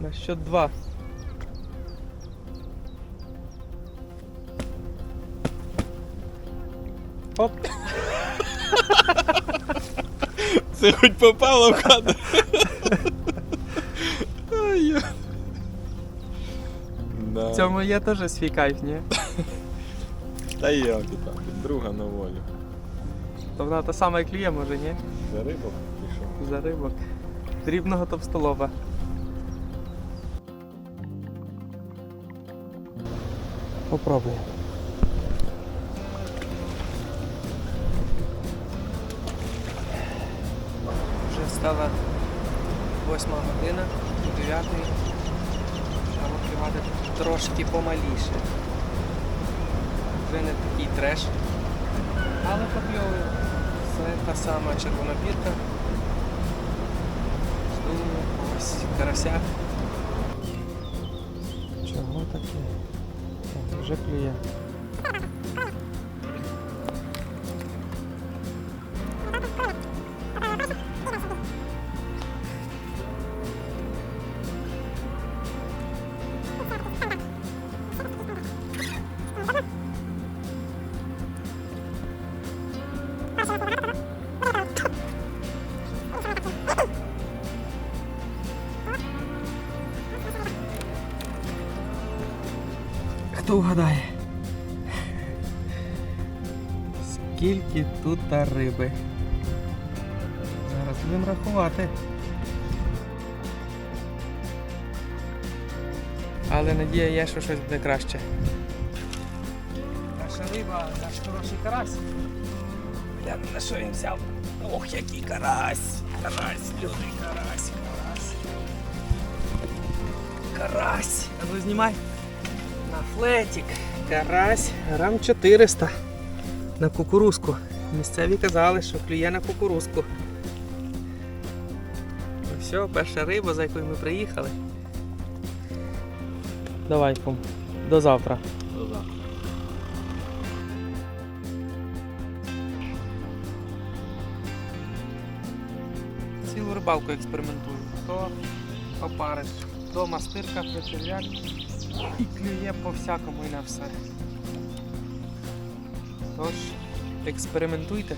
На счет два. Оп. Це хоч попало в кадр. Ай, я. Да. В цьому є теж свій кайф, ні? Та як і так, друга на волю. То вона та сама як клює, може, ні? За рибок пішов. За рибок. Дрібного товстолоба. Попробуємо. Вже стала восьма година, до дев'ятої. Треба клювати трошки помаліше. Вже не такий треш. Але покльовує. Це та сама. Здумаю, ось карася. Чого таке? О, Вже клює. Хто вгадає? Скільки тут та риби? Зараз будемо рахувати. Але надія є, що щось буде краще. Наша риба, наш хороший карась. Глянь, на що він взяв. Ох, який карась! Карась, люди, карась, карась. Карась. А знімай. На флетик. Карась грам 400 на кукурузку. Місцеві казали, що клює на кукурузку. Ну все, перша риба, за якою ми приїхали. Давай, кум. До завтра. До завтра. Цілу рибалку експериментую. То опариш, то мастирка, то черв'як. І клює по всякому і на все. Тож, експериментуйте.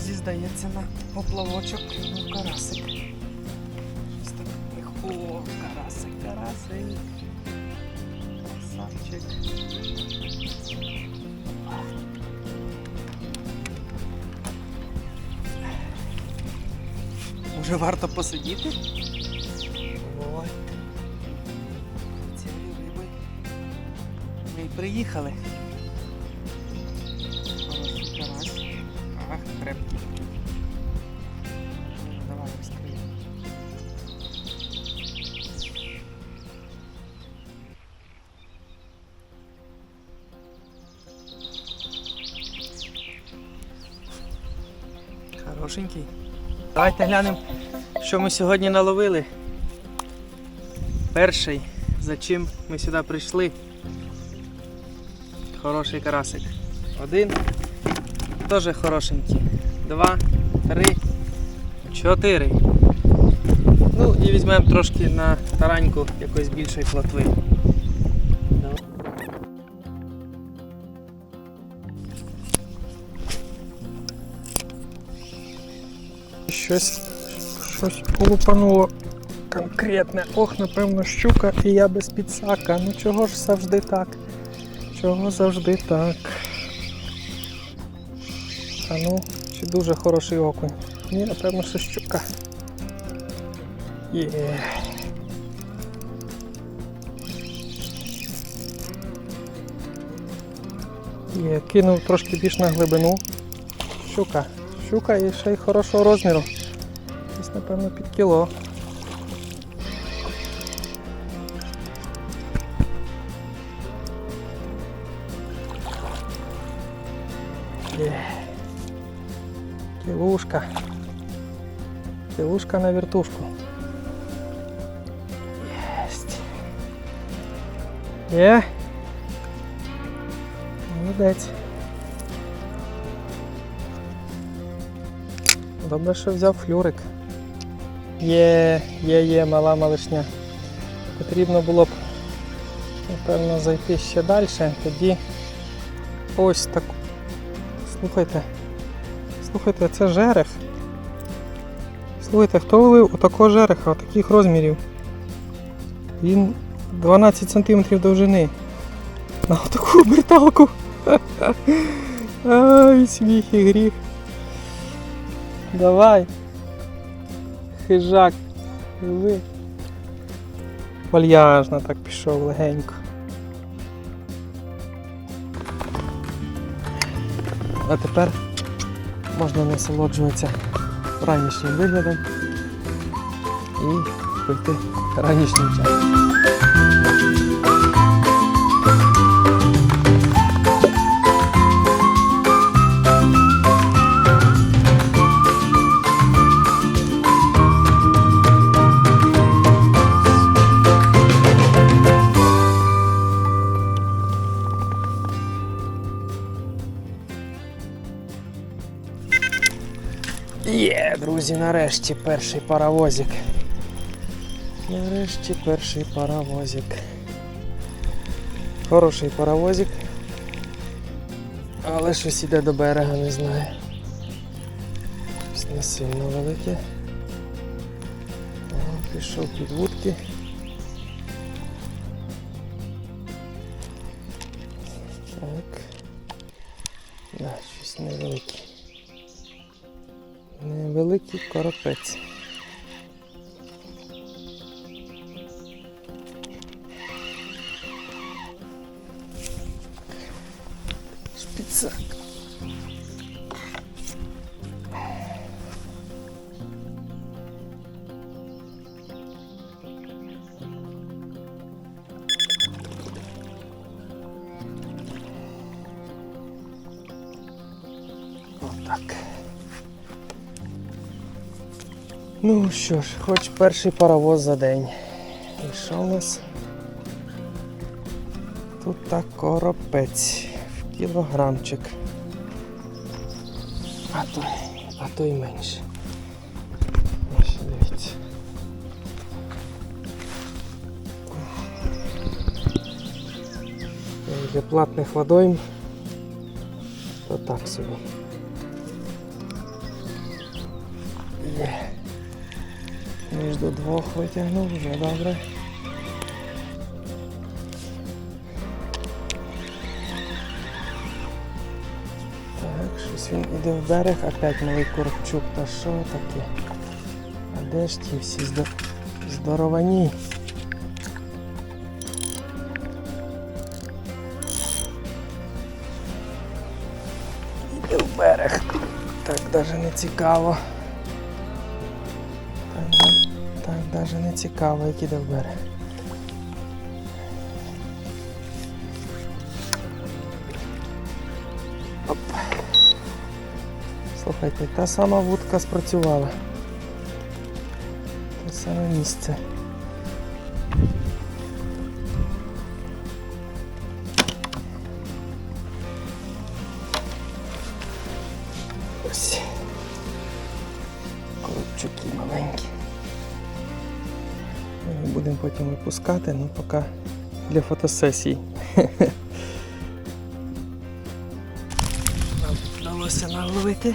Зіздається на поплавочок ну, карасик. Щось так легко. Карасик, карасик. Красавчик. Може варто посидіти? Приїхали. Хороший карась. Хорошенький. Давайте глянемо, що ми сьогодні наловили. Перший, за чим ми сюди прийшли. Хороший карасик. Один. Теж хорошенький. Два, три, чотири. Ну і візьмемо трошки на тараньку якоїсь більшої плотви. Щось, щось полупануло конкретне. Ох, напевно, щука і я без підсака. Ну чого ж завжди так? Чого завжди так? А ну, чи дуже хороший окунь? Ні, напевно, що щука. Є. Є, кинув трошки більш на глибину. Щука. Щука і ще й хорошого розміру. Десь, напевно, під кіло. Кілушка на вертушку. Єсть. Є. Молодець. Добре, що взяв флюрик. Є, є, є, мала малишня. Потрібно було б, напевно, зайти ще далі. Тоді ось так. Слухайте. Слухайте, це жерех. Слухайте, хто вилив отакого жереха, отаких розмірів? Він 12 см довжини. На отаку оберталку. Ай, сміх і гріх. Давай. Хижак. Ви. Вальяжно так пішов легенько. А тепер можна насолоджуватися ранішнім виглядом і пити ранішній чай. Друзі, нарешті перший паровозик. Нарешті перший паровозик. Хороший паровозик. Але щось іде до берега, не знаю. Щось не сильно велике. О, пішов під вудки. Так. Да, щось невелике. Невеликий коропець. Шпицак. Отак. Ну що ж, хоч перший паровоз за день. І що у нас? Тут так коропець в кілограмчик. А то, а то й менше. Ось, дивіться. Для платних водойм, то так собі. Між двох витягнув, вже добре. Так, щось він іде в берег, опять малий коробчук, та що таке? А де ж ті всі здоровані? Іде в берег. Так навіть не цікаво. Навіть не цікаво, як іде в. Оп. Слухайте, та сама вудка спрацювала. Те саме місце. Потім випускати, ну поки для фотосесій. Вдалося наловити.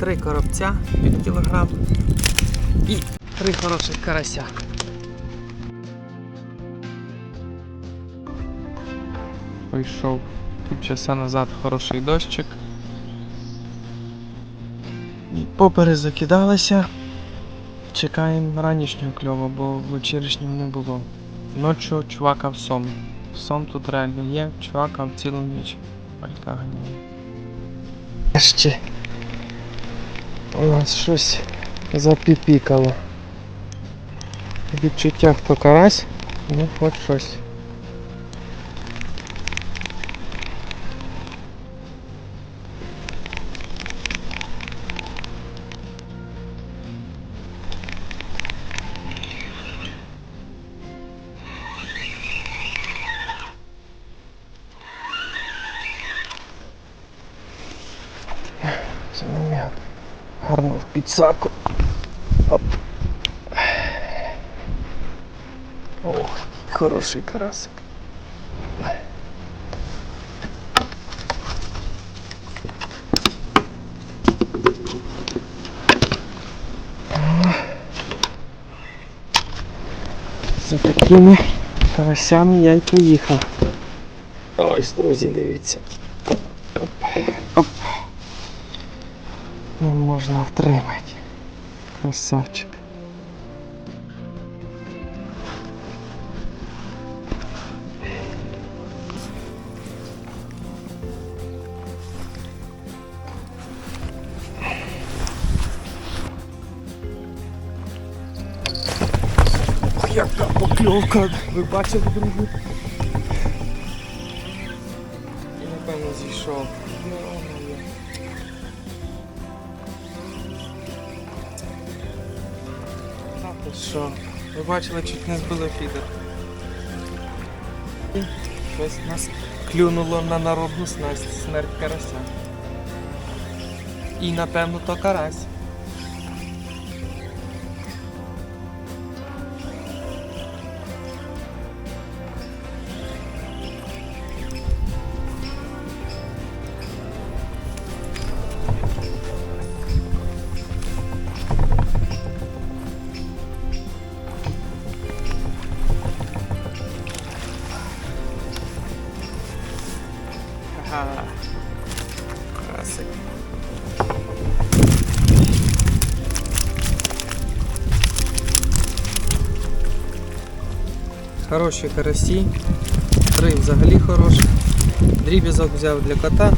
Три коробця під кілограм і три хороших карася. Прийшов півчаса назад хороший дощик. І Попери закидалися. Чекаємо ранішнього кльова, бо вечірішнього не було. Ночі чувакав сом. Сом тут реально є, чувакав цілу ніч. Палька ганяє. Ще у нас щось запіпікало. Відчуття хто карась, ну хоч щось. Підсаку. Оп. Ох, хороший карасик. За такими карасями я й поїхав. Ось, друзі, дивіться. Оп. Оп. Не можна втримати. Красавчик. Ох, яка покльовка. Ви бачили, друзі? І напевно зійшов. Що? Ви бачили, чуть не збили фідер. Щось нас клюнуло на народну снасть, смерть карася. І напевно то карась. Хороші карасі. Три взагалі хороші. Дрібізок взяв для кота.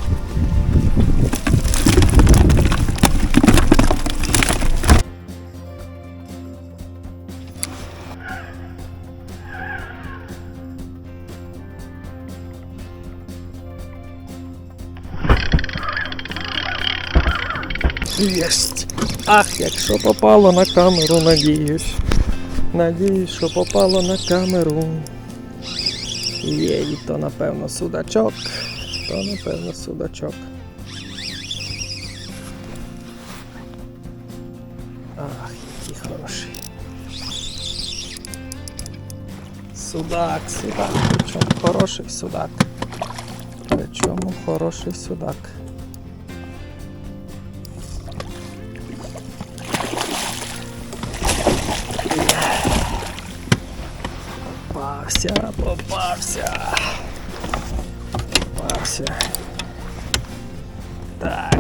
Єсть. Ах, якщо попало на камеру, надіюсь. Надіюсь, що попало на камеру. Є, і то напевно судачок. То напевно судачок. Ах, який хороший. Судак, судак. Причому хороший судак. Причому хороший судак. Попався. Попався. Так,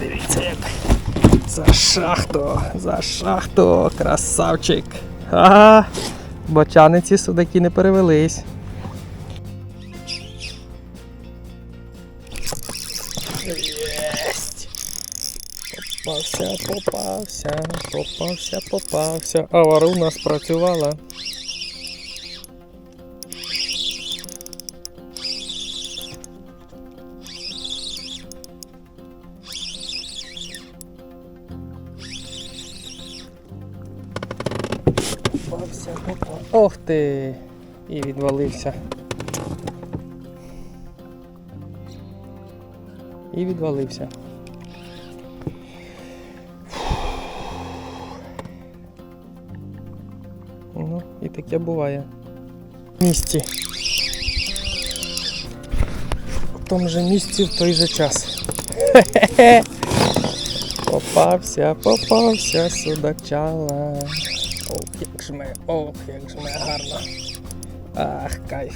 дивіться як. За шахту, за шахту, красавчик. Ага. Бочани ці судаки не перевелись. Єсть. Попався, попався, попався, попався. А варуна спрацювала. Попався, ти! І відвалився. І відвалився. Ну, і таке буває. В місті. В тому же місці в той же час. Хе-хе-хе. Попався, попався, судачала. Ох, як ох, як гарно. Ах, кайф.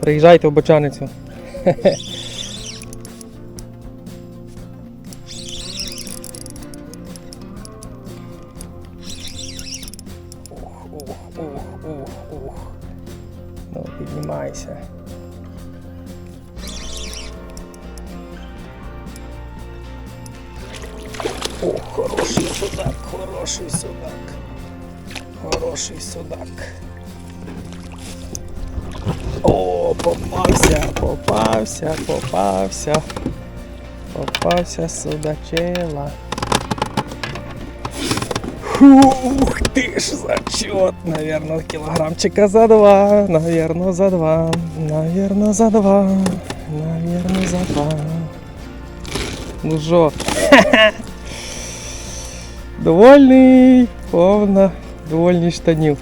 Приїжджайте в Бочаницю. Ух, ух, ух, ух, ух. Ну, піднімайся. О, хороший судак, хороший судак. Хороший судак. О, попався, попався, попався. Попався судачела. Ух ты ж, зачет, наверное, килограммчика за два, наверное, за два, наверное, за два, наверное, за два. Ну що? Довольний, повна, довольний штанів.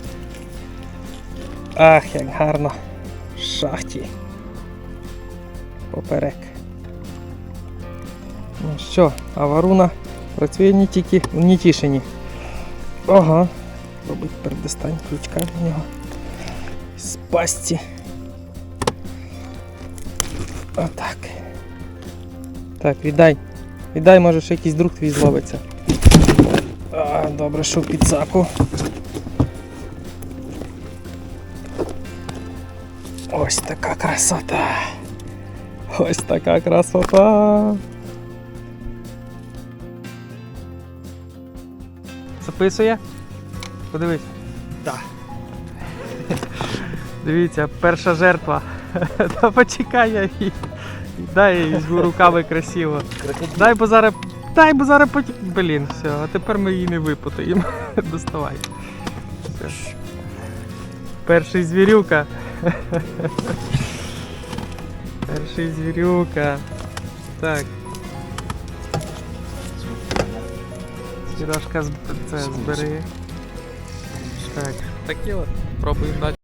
Ах, як гарно. В шахті. Поперек. Ну що, а варуна працює не тільки в Нітішині. Ага. Робить передостань ключка для нього. З пасті. Отак. Так, віддай. Віддай, може ще якийсь друг твій зловиться. А, добре, що в підсаку. Ось така красота. Ось така красота. Записує? Подивись. Так. Дивіться, перша жертва. Та почекай я її. Дай я її візьму руками красиво. Дай бо зараз. Дай бо зараз потім. Блін, все, а тепер ми її не випутаємо. Доставай. Все. Перший звірюка. Перший звірюка. Так. Сережка це збери. Так. Такі от. Пробуємо далі.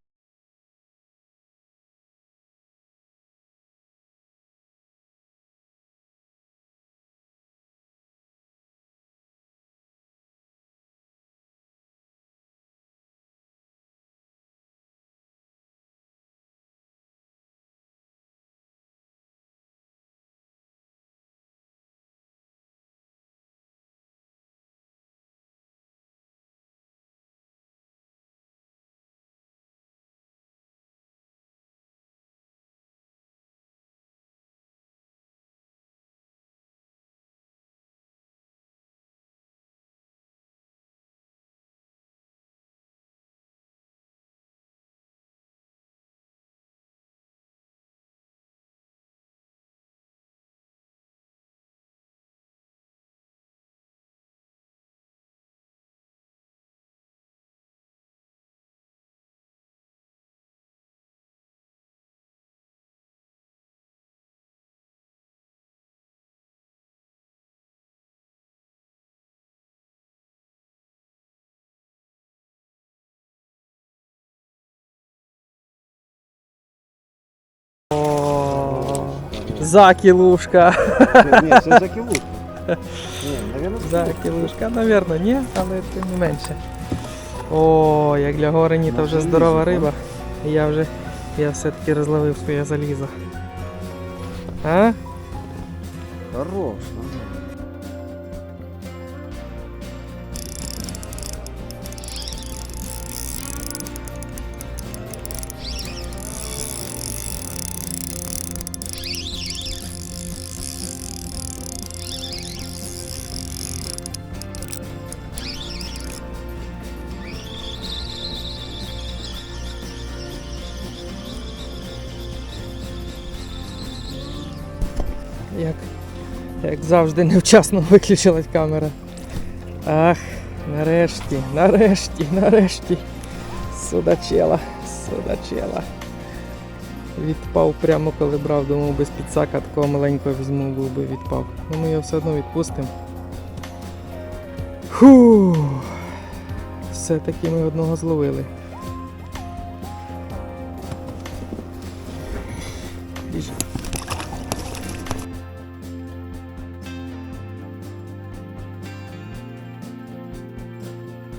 Закілушка. Ні, це за кілушку. Ні, Закілушка, напевно, ні, але тим не менше. О, як для горені, то вже здорова риба. І я вже я все-таки розловив своє залізо. А? Хорош. Як завжди невчасно виключилась камера. Ах, нарешті, нарешті, нарешті. Судачела, судачела. Відпав прямо коли брав, думав без підсака такого маленького візьму, був би відпав. Ну ми його все одно відпустимо. Фу. Все-таки ми одного зловили.